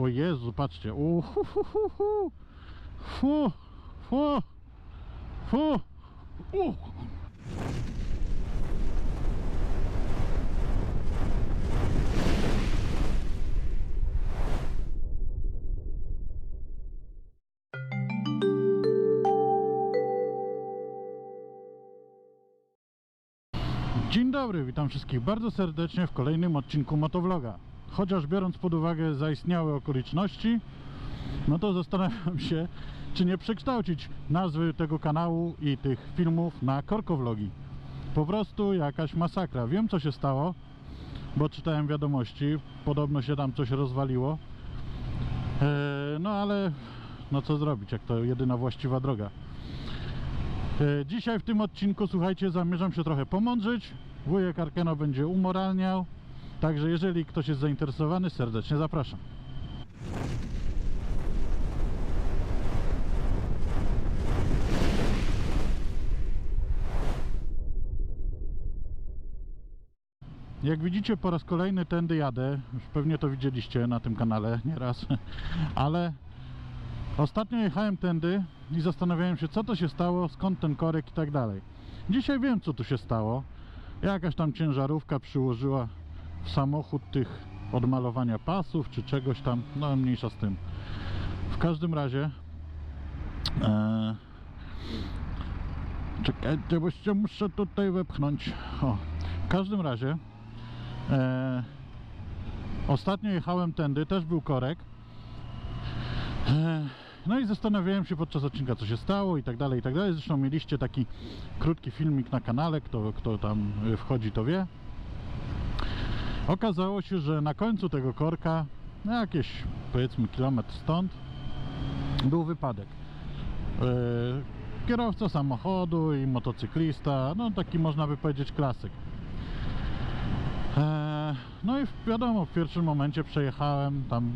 O Jezu, patrzcie. Hu, hu, hu, hu. Fu, fu, fu. Dzień dobry, witam wszystkich bardzo serdecznie w kolejnym odcinku Motovloga. Chociaż biorąc pod uwagę zaistniałe okoliczności, no to zastanawiam się, czy nie przekształcić nazwy tego kanału i tych filmów na korkowlogi. Po prostu jakaś masakra. Wiem co się stało, bo czytałem wiadomości, podobno się tam coś rozwaliło. Eee, no ale no co zrobić, jak to jedyna właściwa droga. E, Dzisiaj w tym odcinku, słuchajcie, zamierzam się trochę pomądrzyć. Wujek Arkeno będzie umoralniał. Także jeżeli ktoś jest zainteresowany, serdecznie zapraszam. Jak widzicie, po raz kolejny tędy jadę. Już pewnie to widzieliście na tym kanale nieraz, ale Ostatnio jechałem tędy i zastanawiałem się, co to się stało, skąd ten korek i tak dalej. Dzisiaj wiem, co tu się stało. Jakaś tam ciężarówka przyłożyła samochód tych odmalowania pasów czy czegoś tam, no mniejsza z tym. W każdym razie e, czekajcie, bo się muszę tutaj wepchnąć. O, w każdym razie e, ostatnio jechałem tędy, też był korek. E, No i zastanawiałem się podczas odcinka, co się stało i tak dalej, i tak dalej. Zresztą mieliście taki krótki filmik na kanale, kto, kto tam wchodzi, to wie. Okazało się, że na końcu tego korka, jakieś powiedzmy kilometr stąd, był wypadek. E, Kierowca samochodu i motocyklista, no taki można by powiedzieć klasyk. E, No i wiadomo, w pierwszym momencie przejechałem tam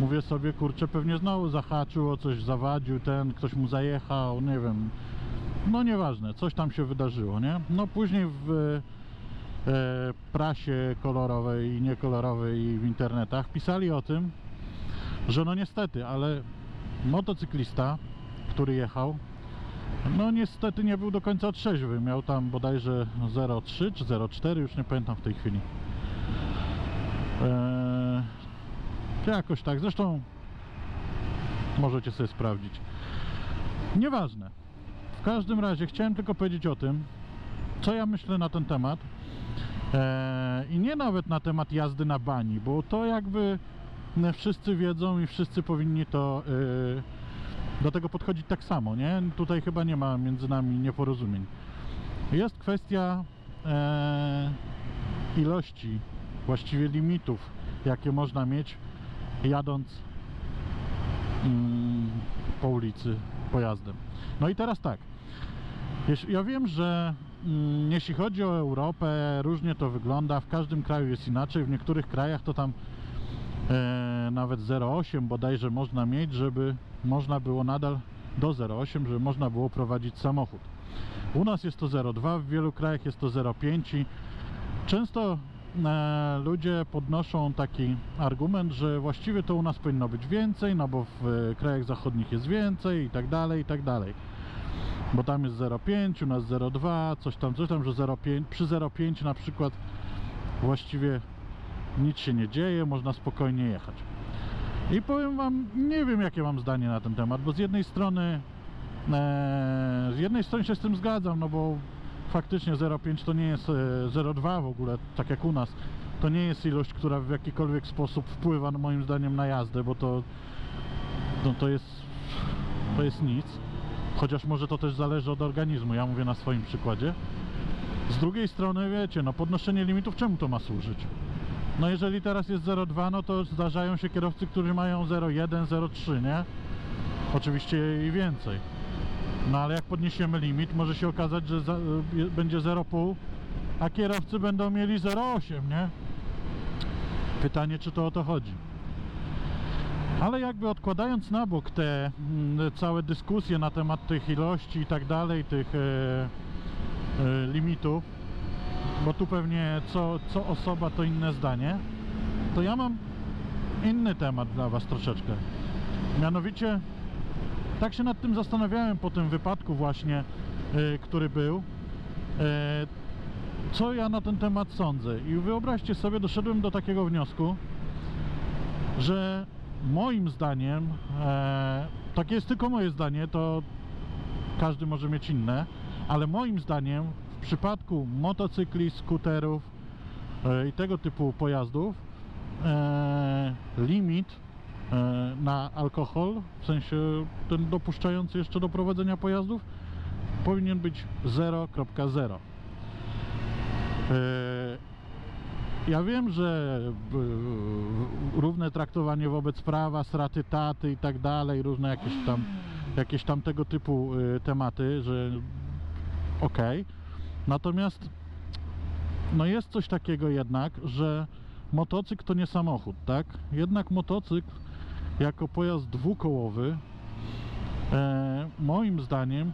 Mówię sobie, kurczę, pewnie znowu zahaczył o coś, zawadził ten, ktoś mu zajechał, nie wiem. No nieważne, coś tam się wydarzyło, nie? No później w prasie kolorowej i niekolorowej i w internetach pisali o tym, że no niestety, ale motocyklista, który jechał, no niestety nie był do końca trzeźwy. Miał tam bodajże 0,3 czy 0,4, już nie pamiętam w tej chwili. Eee, Jakoś tak, zresztą możecie sobie sprawdzić. Nieważne. W każdym razie chciałem tylko powiedzieć o tym, co ja myślę na ten temat. Eee, I nie nawet na temat jazdy na bani, bo to jakby no, wszyscy wiedzą i wszyscy powinni to yy, do tego podchodzić tak samo, nie? Tutaj chyba nie ma między nami nieporozumień. Jest kwestia e, ilości, właściwie limitów, jakie można mieć jadąc mm, po ulicy pojazdem. No i teraz tak. Ja wiem, że jeśli chodzi o Europę, różnie to wygląda. W każdym kraju jest inaczej. W niektórych krajach to tam e, nawet 0,8 bodajże można mieć, żeby można było nadal do 0,8, żeby można było prowadzić samochód. U nas jest to 0,2, w wielu krajach jest to 0,5 i często e, ludzie podnoszą taki argument, że właściwie to u nas powinno być więcej, no bo w e, krajach zachodnich jest więcej i tak dalej, i tak dalej. Bo tam jest 0,5, u nas 0,2, coś tam, coś tam, że 0,5, przy 0,5 na przykład właściwie nic się nie dzieje, można spokojnie jechać. I powiem wam, nie wiem jakie mam zdanie na ten temat, bo z jednej strony e, z jednej strony się z tym zgadzam, no bo faktycznie 0,5 to nie jest e, 0,2 w ogóle, tak jak u nas. To nie jest ilość, która w jakikolwiek sposób wpływa no, moim zdaniem na jazdę, bo to no, to jest to jest nic. Chociaż może to też zależy od organizmu, ja mówię na swoim przykładzie. Z drugiej strony, wiecie, no podnoszenie limitów czemu to ma służyć? No jeżeli teraz jest 0,2, no to zdarzają się kierowcy, którzy mają 0,1, 0,3, nie? Oczywiście i więcej. No ale jak podniesiemy limit, może się okazać, że za, będzie 0,5, a kierowcy będą mieli 0,8, nie? Pytanie, czy to o to chodzi. Ale jakby odkładając na bok te mm, całe dyskusje na temat tych ilości i tak dalej, tych e, e, limitów, bo tu pewnie co, co osoba to inne zdanie, to ja mam inny temat dla Was troszeczkę. Mianowicie, tak się nad tym zastanawiałem po tym wypadku właśnie, y, który był. E, co ja na ten temat sądzę? I wyobraźcie sobie, doszedłem do takiego wniosku, że moim zdaniem, e, takie jest tylko moje zdanie, to każdy może mieć inne, ale moim zdaniem w przypadku motocykli, skuterów e, i tego typu pojazdów e, limit e, na alkohol, w sensie ten dopuszczający jeszcze do prowadzenia pojazdów, powinien być 0.0. E, ja wiem, że e, równe traktowanie wobec prawa, straty taty i tak dalej, różne jakieś tam, jakieś tam tego typu e, tematy, że okej. Natomiast no jest coś takiego jednak, że motocykl to nie samochód, tak? Jednak motocykl jako pojazd dwukołowy e, moim zdaniem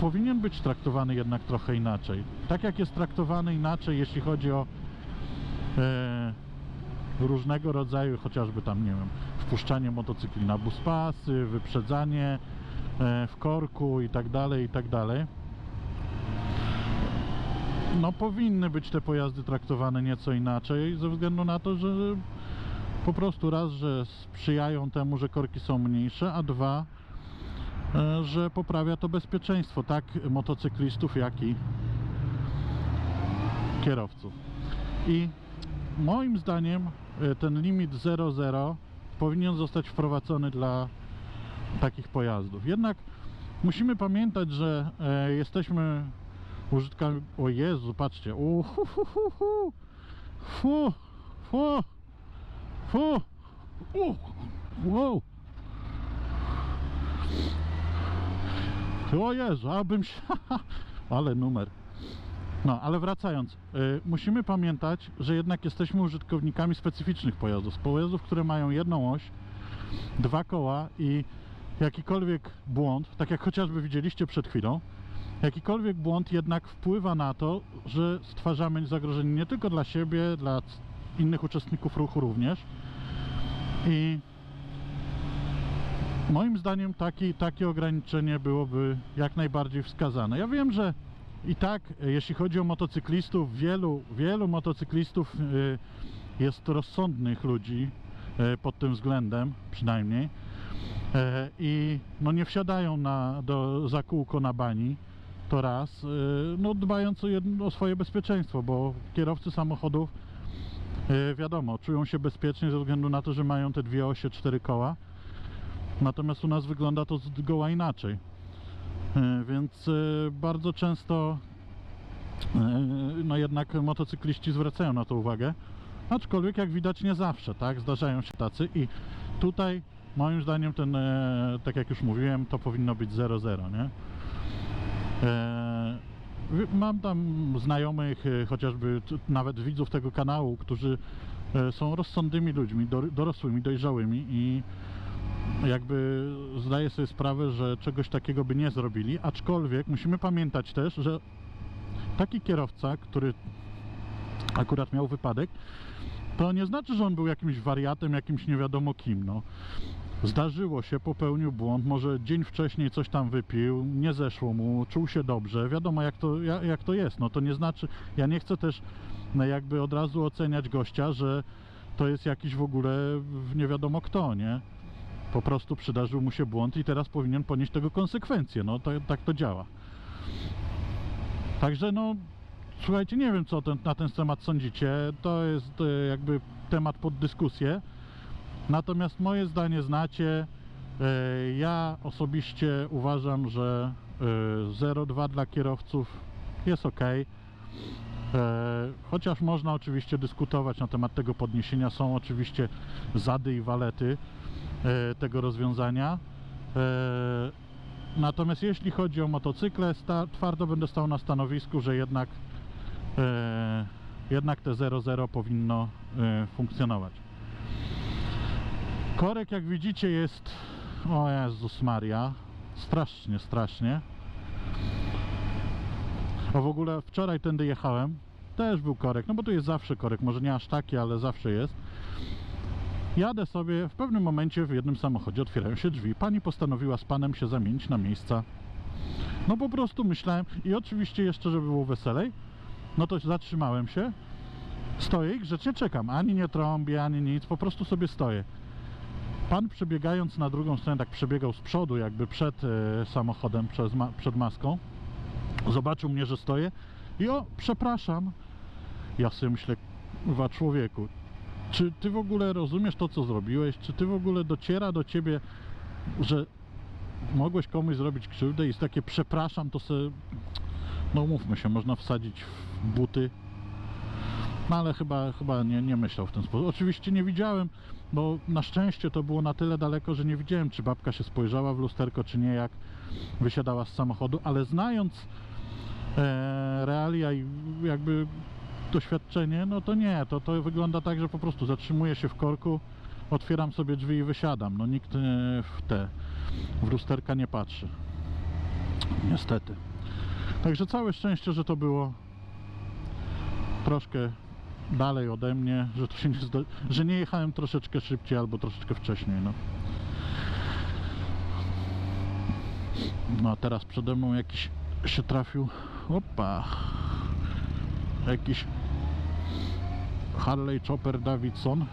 powinien być traktowany jednak trochę inaczej. Tak jak jest traktowany inaczej, jeśli chodzi o e, różnego rodzaju, chociażby tam, nie wiem, wpuszczanie motocykli na buspasy, wyprzedzanie e, w korku i tak dalej, i tak dalej. No powinny być te pojazdy traktowane nieco inaczej, ze względu na to, że po prostu raz, że sprzyjają temu, że korki są mniejsze, a dwa, e, że poprawia to bezpieczeństwo tak motocyklistów, jak i kierowców. I moim zdaniem e, ten limit 0,0 powinien zostać wprowadzony dla takich pojazdów. Jednak musimy pamiętać, że e, jesteśmy użytkami... O Jezu, patrzcie. U, hu, hu, hu. Fu, fu, fu. Wow. O Jezu, abym się... Ale numer. No, ale wracając, y, musimy pamiętać, że jednak jesteśmy użytkownikami specyficznych pojazdów. Pojazdów, które mają jedną oś, dwa koła i jakikolwiek błąd, tak jak chociażby widzieliście przed chwilą, jakikolwiek błąd jednak wpływa na to, że stwarzamy zagrożenie nie tylko dla siebie, dla innych uczestników ruchu również. I moim zdaniem taki, takie ograniczenie byłoby jak najbardziej wskazane. Ja wiem, że i tak, e, jeśli chodzi o motocyklistów, wielu, wielu motocyklistów y, jest rozsądnych ludzi y, pod tym względem, przynajmniej. E, I no nie wsiadają na, do, za kółko na bani, to raz, no dbając o, jedno, o swoje bezpieczeństwo, bo kierowcy samochodów, wiadomo, czują się bezpiecznie ze względu na to, że mają te dwie osie, cztery koła. Natomiast u nas wygląda to zgoła inaczej. E, Więc e, bardzo często e, no jednak motocykliści zwracają na to uwagę. Aczkolwiek jak widać nie zawsze, tak? Zdarzają się tacy i tutaj moim zdaniem ten, tak jak już mówiłem, to powinno być 0-0, nie? Mam tam znajomych, chociażby nawet widzów tego kanału, którzy są rozsądnymi ludźmi, dor- dorosłymi, dojrzałymi i jakby zdaję sobie sprawę, że czegoś takiego by nie zrobili, aczkolwiek musimy pamiętać też, że taki kierowca, który akurat miał wypadek, to nie znaczy, że on był jakimś wariatem, jakimś nie wiadomo kim, no. Zdarzyło się, popełnił błąd, może dzień wcześniej coś tam wypił, nie zeszło mu, czuł się dobrze, wiadomo jak to, ja- jak to jest, no to nie znaczy, ja nie chcę też no, jakby od razu oceniać gościa, że to jest jakiś w ogóle nie wiadomo kto, nie? Po prostu przydarzył mu się błąd i teraz powinien ponieść tego konsekwencje. No tak, tak to działa. Także no, słuchajcie, nie wiem co ten, na ten temat sądzicie. To jest e, jakby temat pod dyskusję. Natomiast moje zdanie znacie. E, Ja osobiście uważam, że e, 0,2 dla kierowców jest ok. Chociaż można oczywiście dyskutować na temat tego podniesienia. Są oczywiście zady i walety e, tego rozwiązania. E, Natomiast jeśli chodzi o motocykle, twardo będę stał na stanowisku, że jednak, e, jednak te 0.0 powinno e, funkcjonować. Korek, jak widzicie, jest. O Jezus Maria. Strasznie, strasznie. O w ogóle wczoraj tędy jechałem. Też był korek, no bo tu jest zawsze korek, może nie aż taki, ale zawsze jest. Jadę sobie, w pewnym momencie w jednym samochodzie otwierają się drzwi. Pani postanowiła z panem się zamienić na miejsca. No po prostu myślałem i oczywiście jeszcze, żeby było weselej, no to zatrzymałem się, stoję i grzecznie czekam. Ani nie trąbię, ani nic, po prostu sobie stoję. Pan przebiegając na drugą stronę, tak przebiegał z przodu, jakby przed e, samochodem, przez ma przed maską, zobaczył mnie, że stoję i o, przepraszam. Ja sobie myślę, wa człowieku, czy ty w ogóle rozumiesz to, co zrobiłeś? Czy ty w ogóle dociera do ciebie, że mogłeś komuś zrobić krzywdę i takie przepraszam, to se, no mówmy się, można wsadzić w buty. No ale chyba, chyba nie, nie myślał w ten sposób. Oczywiście nie widziałem, bo na szczęście to było na tyle daleko, że nie widziałem, czy babka się spojrzała w lusterko, czy nie, jak wysiadała z samochodu, ale znając e, realia i jakby doświadczenie, no to nie, to, to wygląda tak, że po prostu zatrzymuję się w korku, otwieram sobie drzwi i wysiadam. No nikt e, w te, w lusterka nie patrzy. Niestety. Także całe szczęście, że to było troszkę dalej ode mnie, że to się nie że nie jechałem troszeczkę szybciej albo troszeczkę wcześniej, no. No a teraz przede mną jakiś się trafił. Opa. Jakiś Harley Chopper Davidson.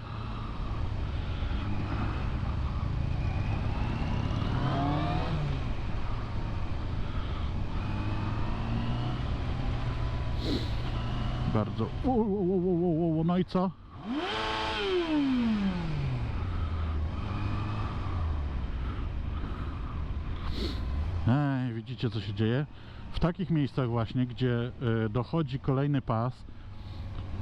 Bardzo. U, u, u, u, no i co? Ej, widzicie co się dzieje? W takich miejscach właśnie, gdzie y, dochodzi kolejny pas,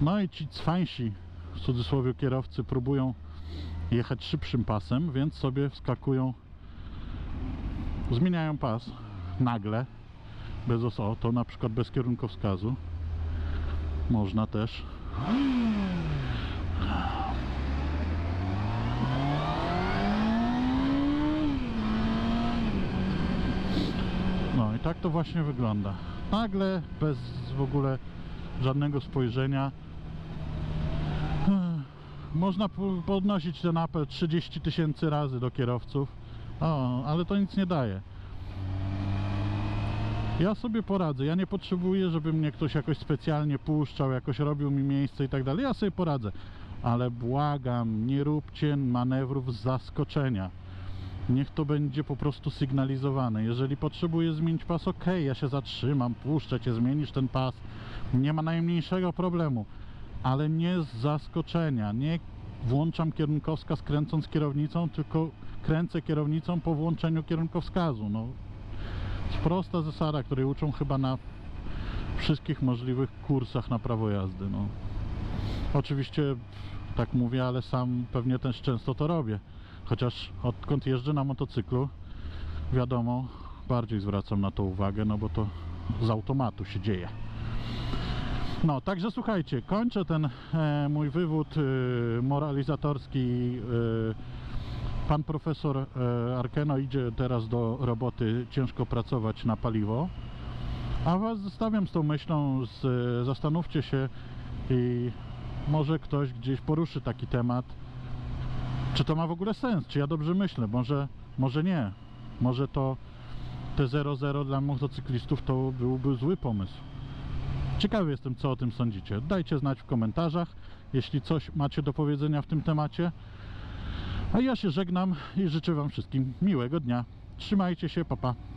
no i ci cwańsi, w cudzysłowie kierowcy, próbują jechać szybszym pasem, więc sobie wskakują, zmieniają pas nagle, bez os- o, to na przykład bez kierunkowskazu. Można też. No i tak to właśnie wygląda. Nagle, bez w ogóle żadnego spojrzenia. Można po- podnosić ten apel 30 tysięcy razy do kierowców, o, ale to nic nie daje. Ja sobie poradzę. Ja nie potrzebuję, żeby mnie ktoś jakoś specjalnie puszczał, jakoś robił mi miejsce i tak dalej. Ja sobie poradzę. Ale błagam, nie róbcie manewrów z zaskoczenia. Niech to będzie po prostu sygnalizowane. Jeżeli potrzebuję zmienić pas, ok, ja się zatrzymam, puszczę cię, zmienisz ten pas. Nie ma najmniejszego problemu. Ale nie z zaskoczenia. Nie włączam kierunkowskaz kręcąc kierownicą, tylko kręcę kierownicą po włączeniu kierunkowskazu. No, prosta zasada, której uczą chyba na wszystkich możliwych kursach na prawo jazdy. No. Oczywiście tak mówię, ale sam pewnie też często to robię. Chociaż odkąd jeżdżę na motocyklu, wiadomo, bardziej zwracam na to uwagę, no bo to z automatu się dzieje. No, także słuchajcie, kończę ten e, mój wywód e, moralizatorski. E, Pan profesor e, Arkeno idzie teraz do roboty ciężko pracować na paliwo. A Was zostawiam z tą myślą, z, e, zastanówcie się i może ktoś gdzieś poruszy taki temat. Czy to ma w ogóle sens? Czy ja dobrze myślę? Może, może nie. Może to te 0-0 dla motocyklistów to byłby zły pomysł. Ciekawy jestem, co o tym sądzicie. Dajcie znać w komentarzach, jeśli coś macie do powiedzenia w tym temacie. A ja się żegnam i życzę Wam wszystkim miłego dnia. Trzymajcie się, papa. Pa.